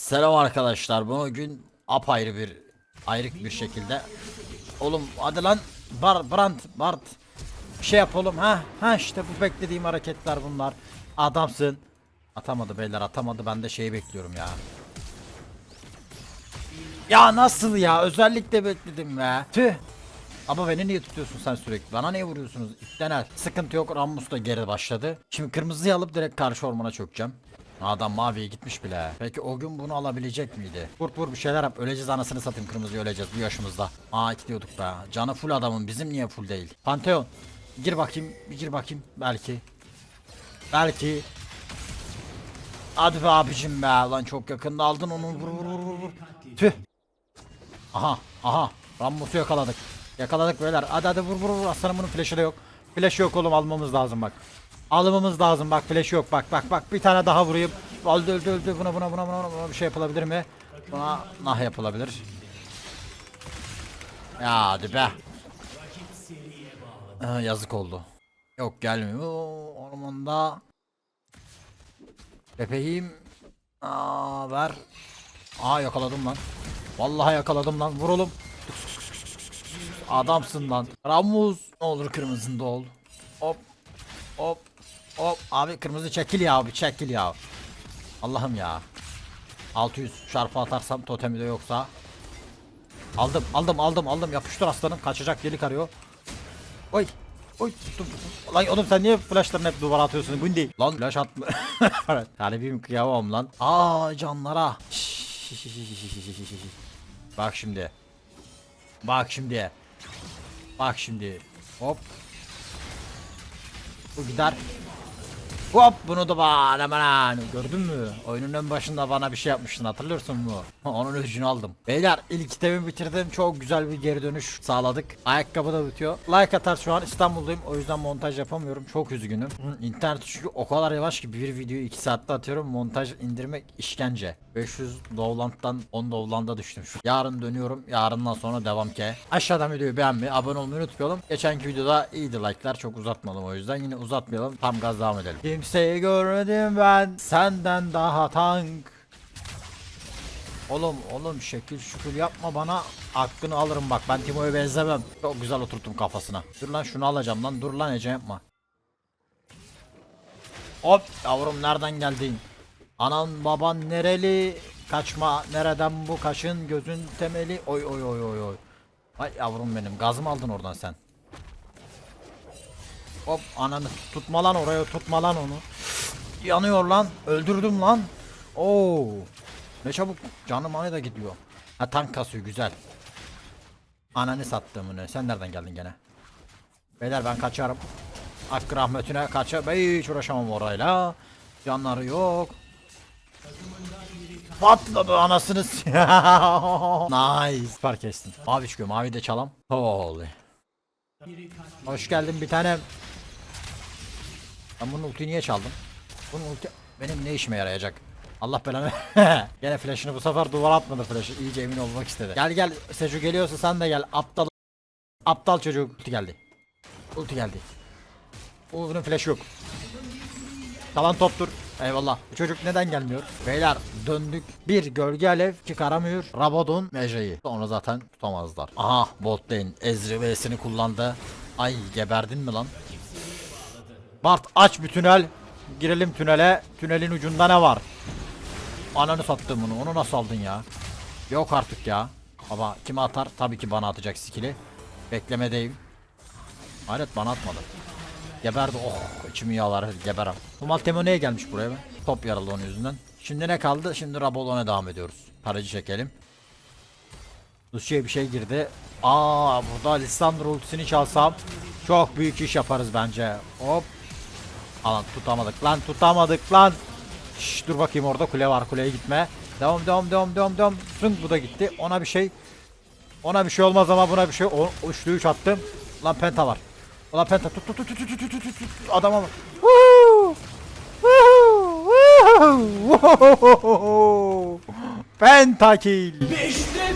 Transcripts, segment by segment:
Selam arkadaşlar. Bugün apayrı bir ayrık bir şekilde. Oğlum hadi lan Bar Brand Bart bir şey yap oğlum ha ha işte bu beklediğim hareketler bunlar. Adamsın. Atamadı beyler atamadı ben de şeyi bekliyorum ya. Ya nasıl ya özellikle bekledim ya. Tüh. Ama beni niye tutuyorsun sen sürekli? Bana niye vuruyorsunuz? İptenel. Sıkıntı yok. Rammus da geri başladı. Şimdi kırmızıyı alıp direkt karşı ormana çökeceğim. Adam maviye gitmiş bile. Peki o gün bunu alabilecek miydi? Vur vur bir şeyler yap. Öleceğiz anasını satayım kırmızı öleceğiz bu yaşımızda. Aa gidiyorduk be. Canı full adamın bizim niye full değil? Pantheon. Gir bakayım. Bir gir bakayım. Belki. Belki. Hadi be abicim be. Lan çok yakında aldın onu. Vur vur vur vur. Tüh. Aha aha Rammus'u yakaladık. Yakaladık beyler. Hadi hadi vur vur vur. Aslanım bunun flash'ı da yok. Flash yok oğlum almamız lazım bak. Almamız lazım bak flash yok bak bak bak bir tane daha vurayım. Öldü öldü öldü buna buna buna buna, buna bir şey yapılabilir mi? Buna nah yapılabilir. Ya hadi be. Aa, yazık oldu. Yok gelmiyor. Ormanda. Bebeğim. Aa ver. Aa yakaladım lan. Vallahi yakaladım lan. Vur oğlum. Adamsın lan. Ramuz. Ne olur kırmızında ol. Hop. Hop. Hop. Abi kırmızı çekil ya abi çekil ya. Allah'ım ya. 600 şarpı atarsam totemi de yoksa. Aldım aldım aldım aldım yapıştır aslanım kaçacak delik arıyor. Oy. Oy tuttum. Lan oğlum sen niye flashlarını hep duvara atıyorsun? Bu değil. Lan flash atma. evet. Talibim kıyamam lan. Aa canlara. Bak şimdi. Bak şimdi. Bak şimdi. Hop. Bu gider. Hop bunu da bana hemen gördün mü? Oyunun en başında bana bir şey yapmıştın hatırlıyorsun mu? Onun öcünü aldım. Beyler ilk kitemi bitirdim. Çok güzel bir geri dönüş sağladık. Ayakkabı da bitiyor. Like atar şu an İstanbul'dayım. O yüzden montaj yapamıyorum. Çok üzgünüm. İnternet çünkü o kadar yavaş ki bir videoyu 2 saatte atıyorum. Montaj indirmek işkence. 500 Dovland'dan 10 Dovland'a düştüm şu. Yarın dönüyorum. Yarından sonra devam ki. Aşağıdan videoyu beğenmeyi, abone olmayı unutmayalım. Geçenki videoda iyiydi like'lar. Çok uzatmadım o yüzden. Yine uzatmayalım. Tam gaz devam edelim. Kimseyi görmedim ben. Senden daha tank. Oğlum oğlum şekil şükür yapma bana hakkını alırım bak ben Timo'ya benzemem. Çok güzel oturttum kafasına. Dur lan şunu alacağım lan dur lan Ece yapma. Hop yavrum nereden geldin? Anan baban nereli? Kaçma nereden bu kaşın gözün temeli? Oy oy oy oy oy. Ay yavrum benim gaz mı aldın oradan sen? Hop ananı tutma lan oraya tutma lan onu. Yanıyor lan öldürdüm lan. Oo. Ne çabuk canım anı da gidiyor. Ha tank kasıyor güzel. Ananı sattığımını sen nereden geldin gene? Beyler ben kaçarım. Hakkı rahmetine kaçar. Ben hiç uğraşamam orayla. Canları yok. Patladı anasını Nice. Fark kestin. Mavi çıkıyor. Mavi de çalam. Holy. Hoş geldin bir tanem. Ben bunun ultiyi niye çaldım? Bunun ulti benim ne işime yarayacak? Allah belanı. Gene flash'ını bu sefer duvara atmadı flash'ı. İyice emin olmak istedi. Gel gel Seju geliyorsa sen de gel. Aptal aptal çocuk. Ulti geldi. Ulti geldi. O bunun flash yok. Kalan toptur. Eyvallah. Bu çocuk neden gelmiyor? Beyler döndük. Bir gölge alev, iki karamühür, Rabadon, Mejre'yi. Sonra zaten tutamazlar. Aha bot lane Ezri V'sini kullandı. Ay geberdin mi lan? Bart aç bir tünel. Girelim tünele. Tünelin ucunda ne var? Ananı sattım bunu. Onu nasıl aldın ya? Yok artık ya. Ama kime atar? Tabii ki bana atacak skill'i. Beklemedeyim. Hayret bana atmadı. Geberdi. Oh içimi yağlar geberem. Bu Maltemo neye gelmiş buraya? Top yaralı onun yüzünden. Şimdi ne kaldı? Şimdi Rabolon'a devam ediyoruz. Tarayıcı çekelim. Lucia'ya bir şey girdi. Aa burada Lissandra ultisini çalsam çok büyük iş yaparız bence. Hop. Alan tutamadık lan tutamadık lan. Şş, dur bakayım orada kule var kuleye gitme. Devam devam devam devam devam. Zınk bu da gitti. Ona bir şey. Ona bir şey olmaz ama buna bir şey. O, üçlü üç attım. Lan penta var. Ulan penta tut tut tut tut tut tut tut tut adama bak. Pentakill. 5'te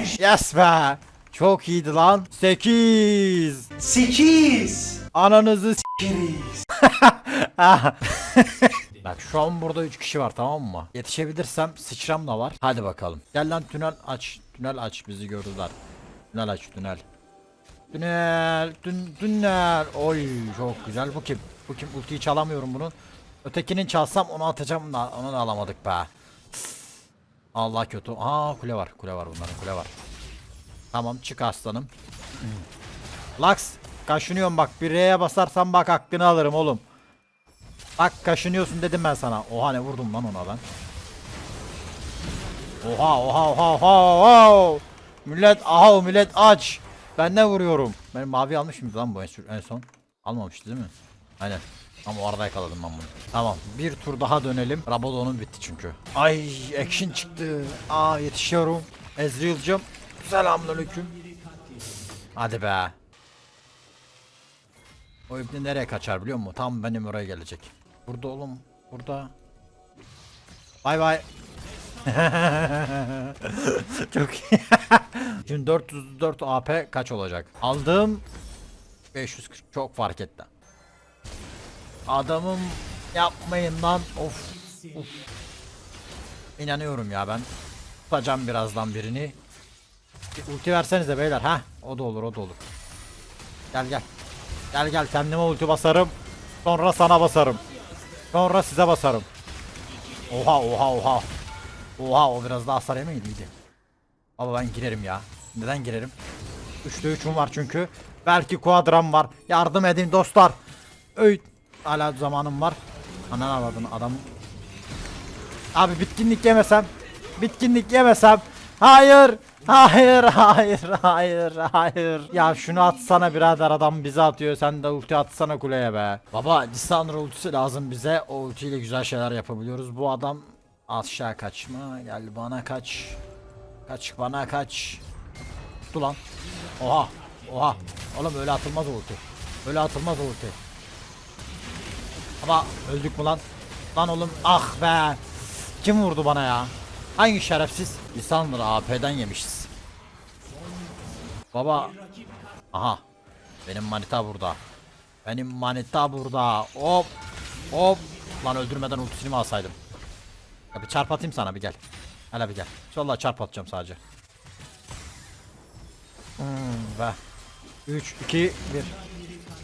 5. Yes be. Çok iyiydi lan. 8. 8. Ananızı Keriz. Ah. Bak şu an burada 3 kişi var tamam mı? Yetişebilirsem sıçram da var. Hadi bakalım. Gel lan tünel aç. Tünel aç bizi gördüler. Tünel aç tünel. Tünel, tün, tünel. Oy çok güzel. Bu kim? Bu kim? Ultiyi çalamıyorum bunun. Ötekinin çalsam onu atacağım da onu da alamadık be. Allah kötü. Aa kule var. Kule var bunların kule var. Tamam çık aslanım. Lux kaşınıyorum bak bir R'ye basarsan bak hakkını alırım oğlum. Bak kaşınıyorsun dedim ben sana. Oha ne vurdum lan ona ben. Oha oha oha oha oha. Millet aha millet aç. Ben ne vuruyorum? Ben mavi almış mıydı lan bu en son? Almamıştı değil mi? Aynen. Ama o arada yakaladım ben bunu. Tamam bir tur daha dönelim. Rabadon'un bitti çünkü. Ay action çıktı. Aa yetişiyorum. Ezreal'cım. Selamünaleyküm. Hadi be. O ibni nereye kaçar biliyor musun? Tam benim oraya gelecek. Burada oğlum. Burada. Bay bay. Çok iyi. Şimdi 404 AP kaç olacak? Aldım. 540 çok fark etti. Adamım yapmayın lan. Of. Of. İnanıyorum ya ben. Tutacağım birazdan birini. Bir ulti versenize beyler ha. O da olur o da olur. Gel gel. Gel gel kendime ulti basarım. Sonra sana basarım. Sonra size basarım. Oha oha oha. Oha o biraz daha hasar yemeydi iyiydi. Ama ben girerim ya. Neden girerim? 3'te 3'üm var çünkü. Belki kuadram var. Yardım edin dostlar. Öy. Hala zamanım var. Anan aladın adam. Abi bitkinlik yemesem. Bitkinlik yemesem. Hayır. Hayır, hayır, hayır, hayır. Ya şunu atsana birader adam bize atıyor. Sen de ulti atsana kuleye be. Baba Lisandro ultisi lazım bize. O ultiyle güzel şeyler yapabiliyoruz. Bu adam aşağı kaçma. Gel bana kaç. Kaç bana kaç. Dur lan. Oha. Oha. Oğlum öyle atılmaz ulti. Öyle atılmaz ulti. Ama öldük mü lan? Lan oğlum ah be. Kim vurdu bana ya? Hangi şerefsiz? Lisandro AP'den yemişiz. Baba. Aha. Benim manita burada. Benim manita burada. Hop. Hop. Lan öldürmeden ultisini mi alsaydım? Ya bir çarp atayım sana bir gel. Hele bir gel. Vallahi çarp atacağım sadece. Hmm, ve 3 2 1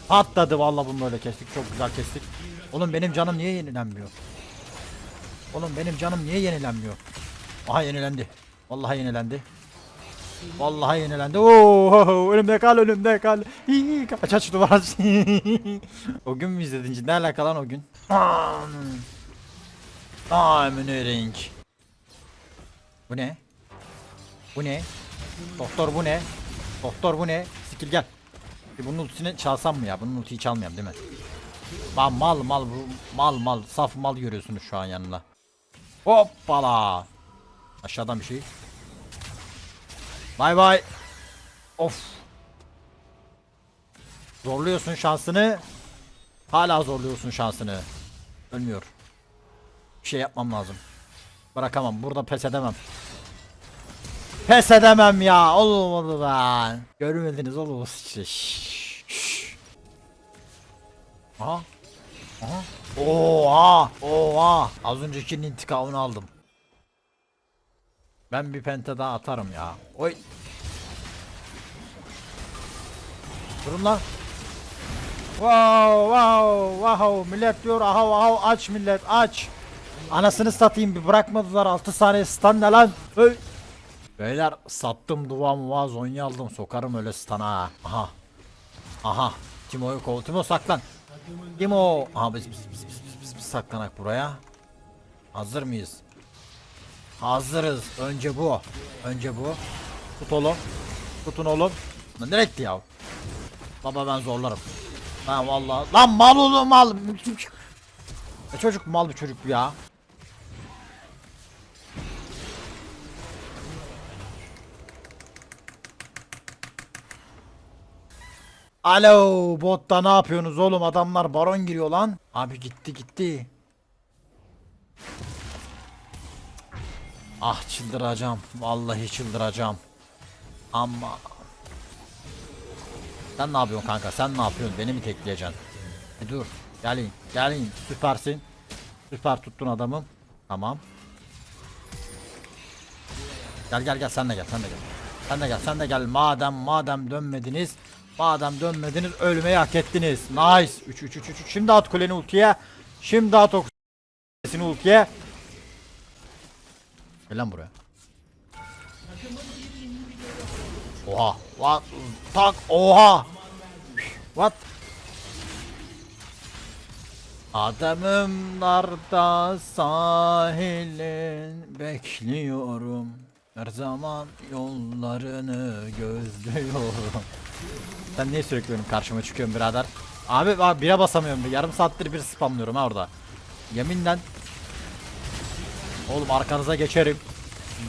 Patladı vallahi bunu böyle kestik. Çok güzel kestik. Oğlum benim canım niye yenilenmiyor? Oğlum benim canım niye yenilenmiyor? Aha yenilendi. Vallahi yenilendi. Vallahi yenilendi. Oo, önümde kal önümde kal. Hii, Kaç aç duvar o gün mü izledin? Ne alaka lan o gün? Amiring. Bu ne? Bu ne? Doktor bu ne? Doktor bu ne? Skill gel. Bir bunun ultisini çalsam mı ya? Bunun ultiyi çalmayayım değil mi? Mal mal mal bu mal mal saf mal görüyorsunuz şu an yanında. Hoppala. Aşağıdan bir şey. Bay bay. Of. Zorluyorsun şansını. Hala zorluyorsun şansını. Ölmüyor. Bir şey yapmam lazım. Bırakamam. Burada pes edemem. Pes edemem ya. Olmadı ben. Görmediniz oğlum. işte. Aha. Aha. Oha. Oha. Az öncekinin intikamını aldım. Ben bir penta daha atarım ya. Oy. Durun lan. Wow wow wow millet diyor aha wow aç millet aç. Anasını satayım bir bırakmadılar 6 saniye stun ne lan? Öy. Beyler sattım duva muva zonya aldım sokarım öyle stana ha. Aha. Aha. Timo'yu kov. Timo saklan. Timo. Aha biz biz biz biz, biz, biz saklanak buraya. Hazır mıyız? Hazırız. Önce bu. Önce bu. Tut oğlum. Tutun oğlum. Lan nereye gitti ya? Baba ben zorlarım. Ha vallahi. Lan mal oğlum mal. E çocuk mal bir çocuk ya. Alo botta ne yapıyorsunuz oğlum adamlar baron giriyor lan. Abi gitti gitti. Ah çıldıracağım. Vallahi çıldıracağım. Ama sen ne yapıyorsun kanka? Sen ne yapıyorsun? Beni mi tekleyeceksin? Bir dur. Gelin. Gelin. Süpersin. Süper tuttun adamım. Tamam. Gel gel gel sen de gel sen de gel. Sen de gel sen de gel. Madem madem dönmediniz. Madem dönmediniz ölmeyi hak ettiniz. Nice. 3 3 3 3. Şimdi at kuleni ultiye. Şimdi at o kulesini ultiye. Gel lan buraya. Oha. What? Tak. Oha. What? Adamımlarda sahilin bekliyorum. Her zaman yollarını gözlüyorum. Sen niye sürekli benim karşıma çıkıyorsun birader? Abi bak bire basamıyorum. Yarım saattir bir spamlıyorum ha orada. Yeminle. Oğlum arkanıza geçerim.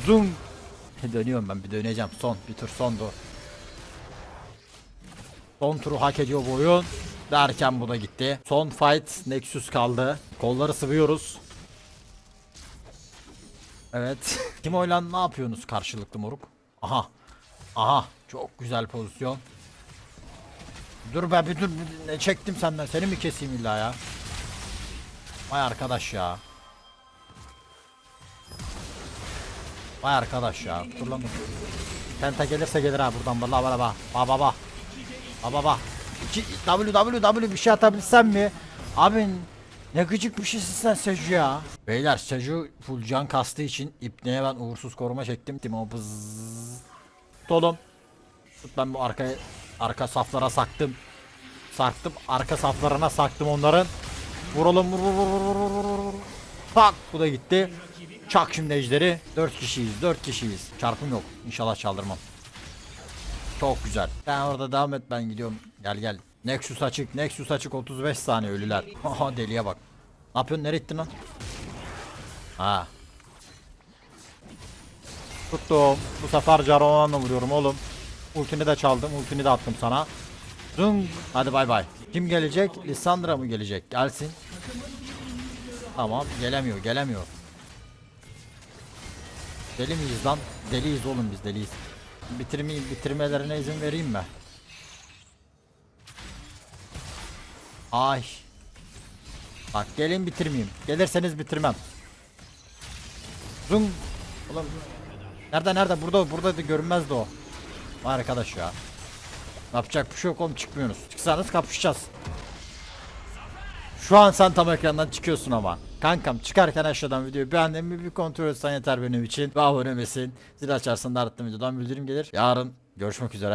Zoom. Dönüyorum ben bir döneceğim. Son bir tur sondu. Son turu hak ediyor bu oyun. Derken bu da gitti. Son fight Nexus kaldı. Kolları sıvıyoruz. Evet. Kim oylan ne yapıyorsunuz karşılıklı moruk? Aha. Aha. Çok güzel pozisyon. Dur be bir dur. Ne çektim senden? Seni mi keseyim illa ya? Vay arkadaş ya. Vay arkadaş ya. Dur lan. Penta gelirse gelir ha buradan. Bala bala ba. Ba ba ba. Ba ba ba. W W W bir şey atabilsem mi? Abi ne gıcık bir şeysin sen Seju ya. Beyler Seju full can kastığı için ipneye ben uğursuz koruma çektim. Timo bızz. Tut oğlum. Tut ben bu arka arka saflara saktım. Sarktım arka saflarına saktım onların. Vuralım vur vur vur vur vur vur. Pak bu da gitti. Çak şimdi ejderi. 4 kişiyiz 4 kişiyiz. Çarpım yok. İnşallah çaldırmam. Çok güzel. Sen orada devam et ben gidiyorum. Gel gel. Nexus açık. Nexus açık 35 saniye ölüler. Aha deliye bak. Ne yapıyorsun? Nereye gittin lan? Ha. Tuttum. Bu sefer Jaron'la vuruyorum oğlum. Ultini de çaldım. Ultini de attım sana. Zung. Hadi bay bay. Kim gelecek? Lissandra mı gelecek? Gelsin. Tamam. Gelemiyor. Gelemiyor. Deli miyiz lan? Deliyiz oğlum biz deliyiz. Bitirmeyeyim, bitirmelerine izin vereyim mi? Ay. Bak gelin bitirmeyeyim. Gelirseniz bitirmem. Zoom. Oğlum. Nerede nerede? Burada burada da görünmezdi o. Vay arkadaş ya. Yapacak bir şey yok oğlum çıkmıyorsunuz. Çıksanız kapışacağız. Şu an sen tam ekrandan çıkıyorsun ama. Kankam çıkarken aşağıdan videoyu beğendin mi bir kontrol etsen yeter benim için. Ve abone misin? Zil açarsan da arattığım videodan bildirim gelir. Yarın görüşmek üzere.